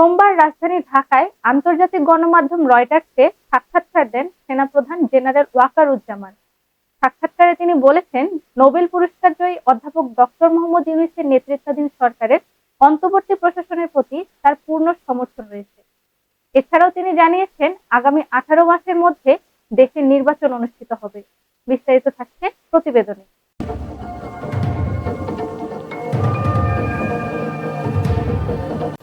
সোমবার রাজধানী ঢাকায় আন্তর্জাতিক গণমাধ্যম রয়টার্সকে সাক্ষাৎকার দেন সেনাপ্রধান জেনারেল ওয়াকারুজ্জামান। সাক্ষাৎকারে তিনি বলেছেন, নোবেল পুরস্কার জয়ী অধ্যাপক ডক্টর মোহাম্মদ ইউনুসের নেতৃত্বাধীন সরকারের অন্তর্বর্তী প্রশাসনের প্রতি তার পূর্ণ সমর্থন রয়েছে। এছাড়াও তিনি জানিয়েছেন, আগামী আঠারো মাসের মধ্যে দেশের নির্বাচন অনুষ্ঠিত হবে। বিস্তারিত থাকছে প্রতিবেদনে।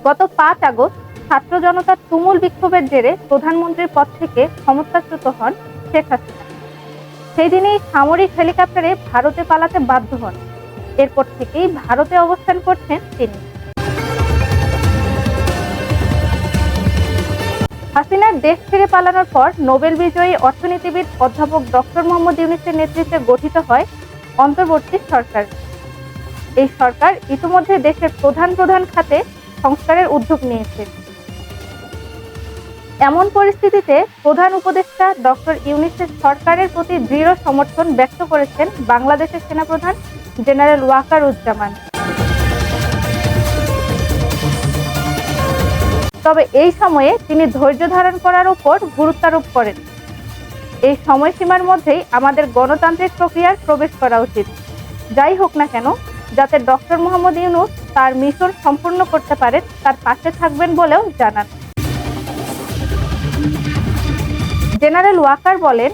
গত পাঁচ আগস্ট ছাত্র জনতার তুমুল বিক্ষোভের জেরে প্রধানমন্ত্রীর পদ থেকে ক্ষমতাচ্যুত হন শেখ হাসিনা। সেই দিনেই সামরিক হেলিকপ্টারে ভারতে পালাতে বাধ্য হন। এরপর থেকেই ভারতে অবস্থান করছেন তিনি। হাসিনার দেশ ছেড়ে পালানোর পর নোবেল বিজয়ী অর্থনীতিবিদ অধ্যাপক ডক্টর মোহাম্মদ ইউনিসের নেতৃত্বে গঠিত হয় অন্তর্বর্তী সরকার। এই সরকার ইতিমধ্যে দেশের প্রধান প্রধান খাতে সংস্কারের উদ্যোগ নিয়েছে। এমন পরিস্থিতিতে প্রধান উপদেষ্টা ডক্টর ইউনিসেফ সরকারের প্রতি দৃঢ় সমর্থন ব্যক্ত করেছেন বাংলাদেশের সেনাপ্রধান জেনারেল ওয়াকার উজ্জামান। তবে এই সময়ে তিনি ধৈর্য ধারণ করার উপর গুরুত্বারোপ করেন। এই সময়সীমার মধ্যেই আমাদের গণতান্ত্রিক প্রক্রিয়ার প্রবেশ করা উচিত। যাই হোক না কেন যাতে ডক্টর মোহাম্মদ ইউনুস তার মিশন সম্পূর্ণ করতে পারেন, তার পাশে থাকবেন বলেও জানান। জেনারেল ওয়াকার বলেন,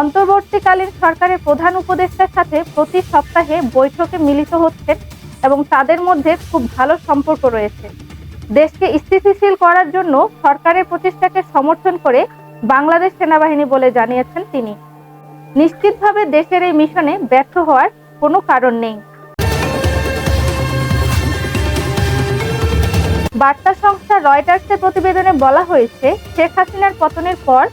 অন্তর্বর্তীকালীন সরকারের প্রধান উপদেষ্টার সাথে প্রতি সপ্তাহে বৈঠকে মিলিত হচ্ছেন এবং তাদের মধ্যে খুব ভালো সম্পর্ক রয়েছে। দেশকে স্থিতিশীল করার জন্য সরকারের প্রচেষ্টাকে সমর্থন করে বাংলাদেশ সেনাবাহিনী বলে জানিয়েছেন তিনি। নিশ্চিতভাবে দেশের এই মিশনে ব্যর্থ হওয়ার কোনো কারণ নেই। বার্তা সংস্থা রয়টার্সের প্রতিবেদনে বলা হয়েছে, শেখ হাসিনার পতনের পর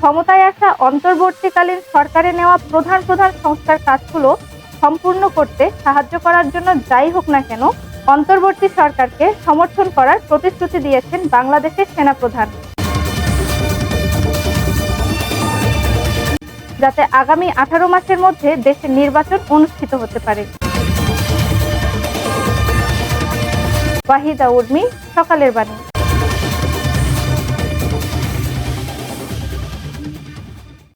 ক্ষমতায় আসা অন্তর্বর্তীকালীন সরকারে নেওয়া প্রধান প্রধান সংস্কার কাজগুলো সম্পূর্ণ করতে সাহায্য করার জন্য যাই হোক না কেন, অন্তর্বর্তী সরকারকে সমর্থন করার প্রতিশ্রুতি দিয়েছেন বাংলাদেশের সেনাপ্রধান। যাতে আগামী আঠারো মাসের মধ্যে দেশের নির্বাচন অনুষ্ঠিত হতে পারে। ওয়াহিদা উর্মি সকালের বাণী।